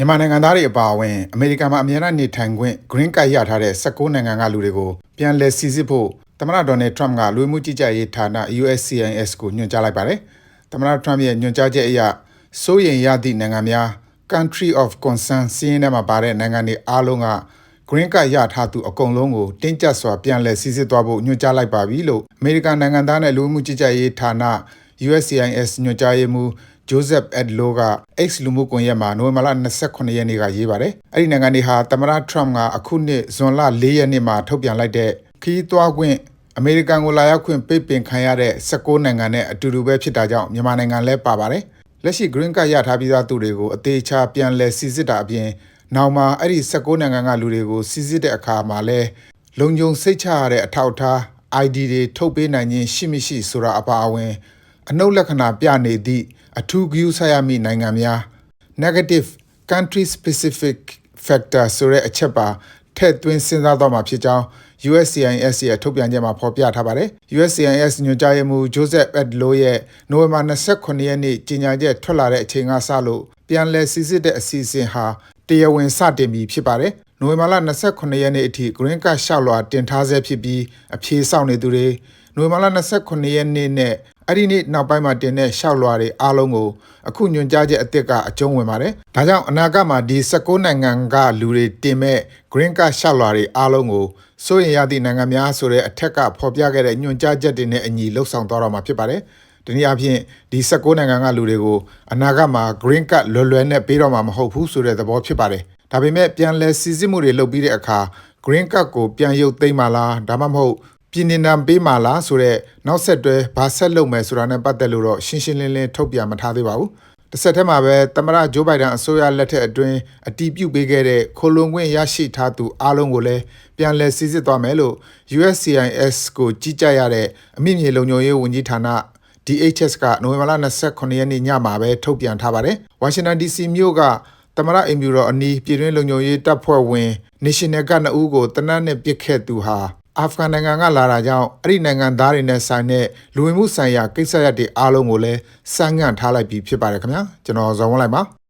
မြန်မာနိုင်ငံသားတွေအပါအဝင်အမေရိကန်မှာအများအားနေထိုင်ခွင့် green card ရထားတဲ့16နိုင်ငံကလူတွေကိုပြန်လည်စိစစ်ဖို့သမ္မတဒေါ်နယ်ထရမ့်ကလူဝင်မှုကြီးကြပ်ရေးဌာန USCIS ကိုညွှန်ကြားလိုက်ပါတယ်။သမ္မတထရမ့်ရဲ့ညွှန်ကြားချက်အရစိုးရိမ်ရသည့်နိုင်ငံများ country of concern စီးရင်ထဲမှာပါတဲ့နိုင်ငံတွေအားလုံးက green card ရထားသူအကုန်လုံးကိုတင်းကျပ်စွာပြန်လည်စိစစ်သွားဖို့ညွှန်ကြားလိုက်ပါပြီလို့အမေရိကန်နိုင်ငံသားနဲ့လူဝင်မှုကြီးကြပ်ရေးဌာန USCIS ညွှန်ကြားရေးမှူး Joseph Edlow က X လူမှုကွန်ရက်မှာနိုဝင်ဘာလ29ရက်နေ့ကရေးပါတယ်။အဲ့ဒီနိုင်ငံတွေဟာသမ္မတ Trump ကအခုနှစ်ဇွန်လ4ရက်နေ့မှာထုတ်ပြန်လိုက်တဲ့ခီးသွွားခွင့်အမေရိကန်ကိုလာရောက်ခွင့်ပိတ်ပင်ခံရတဲ့16နိုင်ငံနဲ့အတူတူပဲဖြစ်တာကြောင့်မြန်မာနိုင်ငံလည်းပါပါတယ်။လက်ရှိ Green Card ရထားပြီးသားသူတွေကိုအသေးချာပြန်လည်စိစစ်တာအပြင်နောက်မှာအဲ့ဒီ16နိုင်ငံကလူတွေကိုစိစစ်တဲ့အခါမှာလဲလုံခြုံစိတ်ချရတဲ့အထောက်အထား ID တွေထုတ်ပေးနိုင်ခြင်းရှိမရှိဆိုတာအပါအဝင်အနှုတ်လက္ခဏာပြနေသည့် အထူးဂရုစိုက်ရမည့်နိုင်ငံများ negative country specific factor ဆိုတဲ့အချက်ပါထည့်သွင်းစဉ်းစားသွားမှာဖြစ်ကြောင်း USCIS ရဲ့ထုတ်ပြန်ချက်မှာဖော်ပြထားပါတယ်။ USCIS ညွှန်ကြားရေးမှူး Joseph Edlow ရဲ့နိုဝင်ဘာ29ရက်နေ့ကြေညာချက်ထွက်လာတဲ့အချိန်ကစလို့ပြန်လည်စစ်စစ်တဲ့အစီအစဉ်ဟာတရားဝင်စတင်ပြီဖြစ်ပါတယ်။နိုဝင်ဘာလ29ရက်နေ့အထိ Green Card လျှောက်လွှာတင်ထားဆဲဖြစ်ပြီးအဖြေစောင့်နေသူတွေနိုဝင်ဘာလ29ရက်နေ့နဲ့ အဲ့ဒီနေ့နောက်ပိုင်းမှာတင်တဲ့ရှောက်လွှာတွေအားလုံးကိုအခုညွှန်ကြားချက်အသစ်ကအကျုံးဝင်ပါတယ်။ဒါကြောင့်အနာဂတ်မှာဒီ16နိုင်ငံကလူတွေတင်မဲ့ Green Card ရှောက်လွှာတွေအားလုံးကိုစိုးရင်ရသည့်နိုင်ငံများဆိုတဲ့အထက်ကဖော်ပြခဲ့တဲ့ညွှန်ကြားချက်တွေနဲ့အညီလှုပ်ဆောင်သွားတော့မှာဖြစ်ပါတယ်။ဒီနည်းအားဖြင့်ဒီ16နိုင်ငံကလူတွေကိုအနာဂတ်မှာ Green Card လွယ်လွယ်နဲ့ပေးတော့မှာမဟုတ်ဘူးဆိုတဲ့သဘောဖြစ်ပါတယ်။ဒါပေမဲ့ပြန်လည်စီစစ်မှုတွေလုပ်ပြီးတဲ့အခါ Green Card ကိုပြန်ရုပ်သိမ်းမှလားဒါမှမဟုတ် ပြည်နေနံပေးမှလားဆိုတော့နောက်ဆက်တွဲဘာဆက်လုပ်မယ်ဆိုတာနဲ့ပတ်သက်လို့တော့ရှင်းရှင်းလင်းလင်းထုတ်ပြန်မထားသေးပါဘူး။တစ်ဆက်တည်းမှာပဲသမ္မတဂျိုးဘိုင်ဒန်အစိုးရလက်ထက်အတွင်းအတီးပြုတ်ပေးခဲ့တဲ့ခိုလုံခွင့်ရရှိထားသူအားလုံးကိုလည်းပြန်လည်စစ်စစ်သွားမယ်လို့ USCIS ကိုကြီးကြပ်ရတဲ့အမိမြေလုံခြုံရေးဝန်ကြီးဌာန DHS ကနိုဝင်ဘာလ29ရက်နေ့ညမှာပဲထုတ်ပြန်ထားပါတယ်။ဝါရှင်တန် DC မြို့ကသမရအင်ဗျူရောအနီးပြည်တွင်းလုံခြုံရေးတပ်ဖွဲ့ဝင် National Guard 2ဦးကိုတနတ်နဲ့ပစ်ခဲ့သူဟာ အာဖဂန်နိုင်ငံကလာတာကြောင့်အဲ့ဒီနိုင်ငံသားတွေနဲ့ဆိုင်တဲ့လူဝင်မှုဆိုင်ရာကိစ္စရပ်တွေအားလုံးကိုလည်းစမ်းငံ့ထားလိုက်ပြီးဖြစ်ပါတယ်ခင်ဗျာကျွန်တော်ဇော်ဝန်းလိုက်ပါ